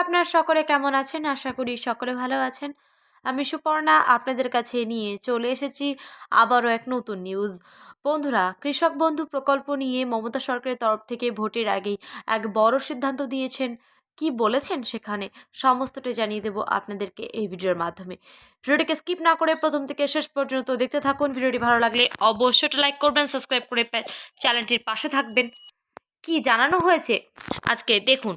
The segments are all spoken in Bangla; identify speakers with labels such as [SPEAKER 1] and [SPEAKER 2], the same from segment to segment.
[SPEAKER 1] আপনারা সকলে কেমন আছেন? আশা করি সকলে ভালো আছেন। আমি সুপর্ণা আপনাদের কাছে নিয়ে চলে এসেছি আবারও এক নতুন নিউজ। বন্ধুরা, কৃষক বন্ধু প্রকল্প নিয়ে মমতা সরকারের তরফ থেকে ভোটের আগেই এক বড় সিদ্ধান্ত দিয়েছেন। কি বলেছেন সেখানে সমস্তটাই জানিয়ে দেব আপনাদেরকে এই ভিডিওর মাধ্যমে। ভিডিওটিকে স্কিপ না করে প্রথম থেকে শেষ পর্যন্ত দেখতে থাকুন। ভিডিওটি ভালো লাগলে অবশ্যই লাইক করবেন, সাবস্ক্রাইব করে চ্যানেলটির পাশে থাকবেন। কি জানানো হয়েছে আজকে দেখুন।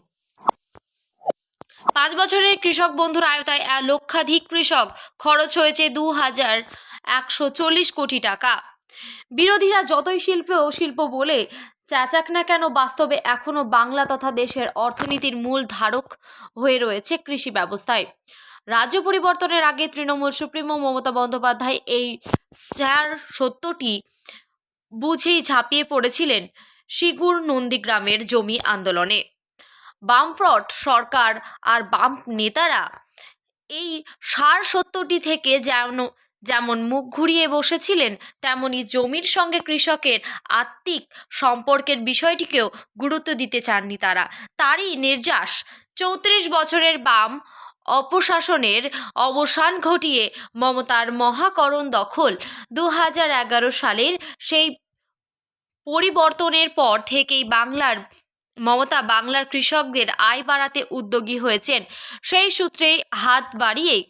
[SPEAKER 1] পাঁচ বছরের কৃষক বন্ধুর আয়তায় লক্ষাধিক কৃষক খরচ হয়েছে দু হাজার একশো চল্লিশ কোটি টাকা। বিরোধীরা যতই শিল্প ও শিল্প বলে চাচাক না কেন, বাস্তবে এখনও বাংলা তথা দেশের অর্থনীতির মূল ধারক হয়ে রয়েছে কৃষি ব্যবস্থায়। রাজ্য পরিবর্তনের আগে তৃণমূল সুপ্রিমো মমতা বন্দ্যোপাধ্যায় এই স্যার সত্যটি বুঝেই ঝাঁপিয়ে পড়েছিলেন শিগুর নন্দীগ্রামের জমি আন্দোলনে। বামফ্রন্ট সরকার আর বাম নেতারা এই সার সত্যটি থেকে যেন, যেমন মুখ ঘুরিয়ে বসেছিলেন, তেমনি জমির সঙ্গে কৃষকের আত্মিক সম্পর্কের বিষয়টিকেও গুরুত্ব দিতে চাননি তারা। তারই নির্যাস চৌত্রিশ বছরের বাম অপশাসনের অবসান ঘটিয়ে মমতার মহাকরণ দখল দু হাজার এগারো সালের সেই পরিবর্তনের পর থেকেই বাংলার মমতা বাংলার কৃষকদের আয় বাড়াতে উদ্যোগী হয়েছেন। সেই সূত্রে হাত বাড়িয়ে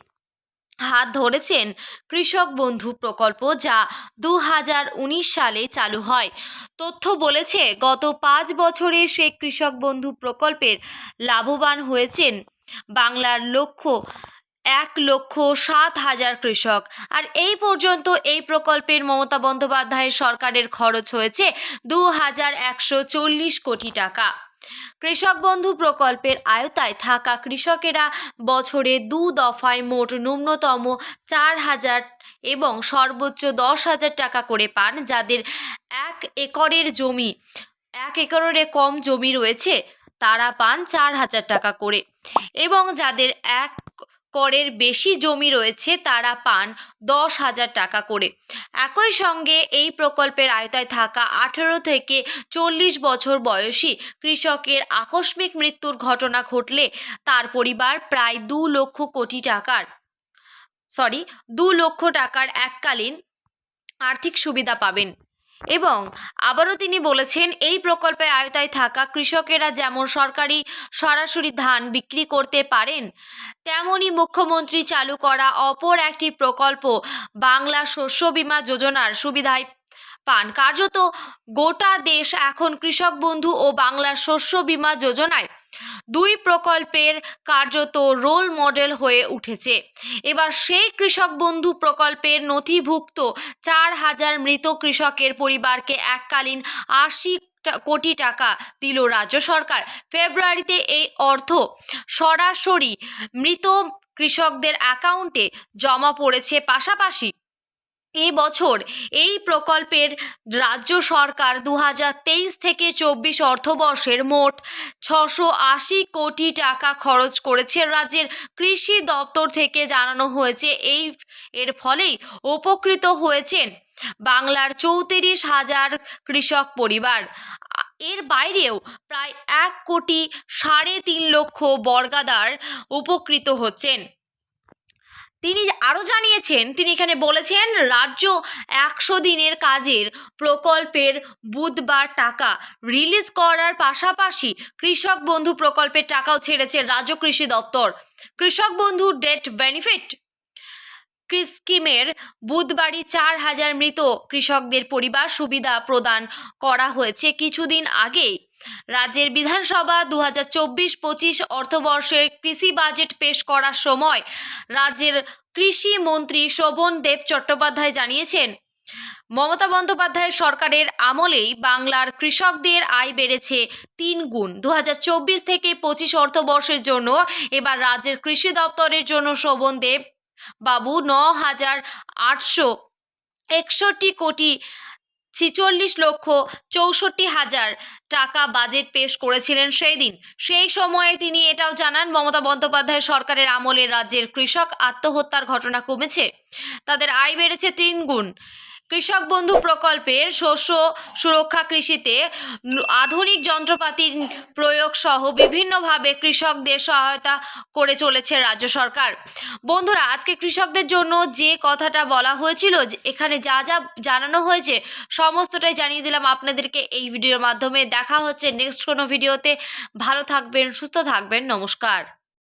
[SPEAKER 1] হাত ধরেছেন কৃষক বন্ধু প্রকল্প যা দু হাজার উনিশ সালে চালু হয়। তথ্য বলেছে, গত পাঁচ বছরে সে কৃষক বন্ধু প্রকল্পের লাভবান হয়েছেন। বাংলার লক্ষ্য এক লক্ষ সাত হাজার কৃষক। আর এই পর্যন্ত এই প্রকল্পের মমতা বন্দ্যোপাধ্যায়ের সরকারের খরচ হয়েছে দু হাজার একশো চল্লিশ কোটি টাকা। কৃষক বন্ধু প্রকল্পের আয়তায় থাকা কৃষকেরা বছরে দু দফায় মোট ন্যূনতম চার হাজার এবং সর্বোচ্চ দশ হাজার টাকা করে পান যাদের এক একরের জমি, এক একরের কম জমি রয়েছে, তারা পান চার হাজার টাকা করে। এবং যাদের এক করের বেশি জমি রয়েছে, তারা পান দশ হাজার টাকা করে। একই সঙ্গে এই প্রকল্পের আয়তায় থাকা আঠেরো থেকে চল্লিশ বছর বয়সী কৃষকের আকস্মিক মৃত্যুর ঘটনা ঘটলে তার পরিবার প্রায় দু লক্ষ কোটি টাকার সরি দু লক্ষ টাকার এককালীন আর্থিক সুবিধা পাবেন। এবং আবারও তিনি বলেছেন, এই প্রকল্পে আয়তায় থাকা কৃষকেরা যেমন সরকারি সরাসরি ধান বিক্রি করতে পারেন, তেমনি মুখ্যমন্ত্রী চালু করা অপর একটি প্রকল্প বাংলা শস্য বিমা যোজনার সুবিধায় পান। কার্যত গোটা দেশ এখন কৃষক বন্ধু ও বাংলা শস্য বিমা যোজনায় দুই প্রকল্পের কার্যত রোল মডেল হয়ে উঠেছে। এবার সেই কৃষক বন্ধু প্রকল্পের নথিভুক্ত চার হাজার মৃত কৃষকের পরিবারকে এককালীন আশি কোটি টাকা দিল রাজ্য সরকার। ফেব্রুয়ারিতে এই অর্থ সরাসরি মৃত কৃষকদের অ্যাকাউন্টে জমা পড়েছে। পাশাপাশি এই বছর এই প্রকল্পের রাজ্য সরকার দু হাজার তেইশ থেকে চব্বিশ অর্থবর্ষের মোট ছশো আশি কোটি টাকা খরচ করেছে। রাজ্যের কৃষি দপ্তর থেকে জানানো হয়েছে, এই এর ফলেই উপকৃত হয়েছেন বাংলার চৌত্রিশ হাজার কৃষক পরিবার। এর বাইরেও প্রায় এক কোটি সাড়ে তিন লক্ষ বর্গাদার উপকৃত হচ্ছেন। তিনি আরও জানিয়েছেন, তিনি এখানে বলেছেন, রাজ্য একশো দিনের কাজের প্রকল্পের বুধবার টাকা রিলিজ করার পাশাপাশি কৃষক বন্ধু প্রকল্পের টাকাও ছেড়েছে রাজ্য কৃষি দপ্তর। কৃষক বন্ধু ডেট বেনিফিট স্কিমের বুধবারই চার হাজার মৃত কৃষকদের পরিবার সুবিধা প্রদান করা হয়েছে। কিছুদিন আগেই রাজ্যের বিধানসভা দু হাজার চব্বিশ পঁচিশ অর্থবর্ষের কৃষি বাজেট পেশ করার সময় রাজ্যের কৃষি মন্ত্রী শোভন দেব চট্টোপাধ্যায় জানিয়েছেন, মমতা বন্দ্যোপাধ্যায়ের সরকারের আমলেই বাংলার কৃষকদের আয় বেড়েছে তিন গুণ। দু হাজার চব্বিশ থেকে পঁচিশ অর্থবর্ষের জন্য এবার রাজ্যের কৃষি দপ্তরের জন্য শোভন দেব বাবু ন হাজার আটশো একষট্টি কোটি ছিচল্লিশ লক্ষ চৌষট্টি হাজার টাকা বাজেট পেশ করেছিলেন সেই দিন। সেই সময়ে তিনি এটাও জানান, মমতা বন্দ্যোপাধ্যায় সরকারের আমলে রাজ্যের কৃষক আত্মহত্যার ঘটনা কমেছে। তাদের আয় বেড়েছে তিন গুণ। কৃষক বন্ধু প্রকল্পের শস্য সুরক্ষা কৃষিতে আধুনিক যন্ত্রপাতির প্রয়োগ সহ বিভিন্নভাবে কৃষকদের সহায়তা করে চলেছে রাজ্য সরকার। বন্ধুরা, আজকে কৃষকদের জন্য যে কথাটা বলা হয়েছিল এখানে যা যা জানানো হয়েছে, সমস্তটাই জানিয়ে দিলাম আপনাদেরকে এই ভিডিওর মাধ্যমে। দেখা হচ্ছে নেক্সট কোনো ভিডিওতে। ভালো থাকবেন, সুস্থ থাকবেন, নমস্কার।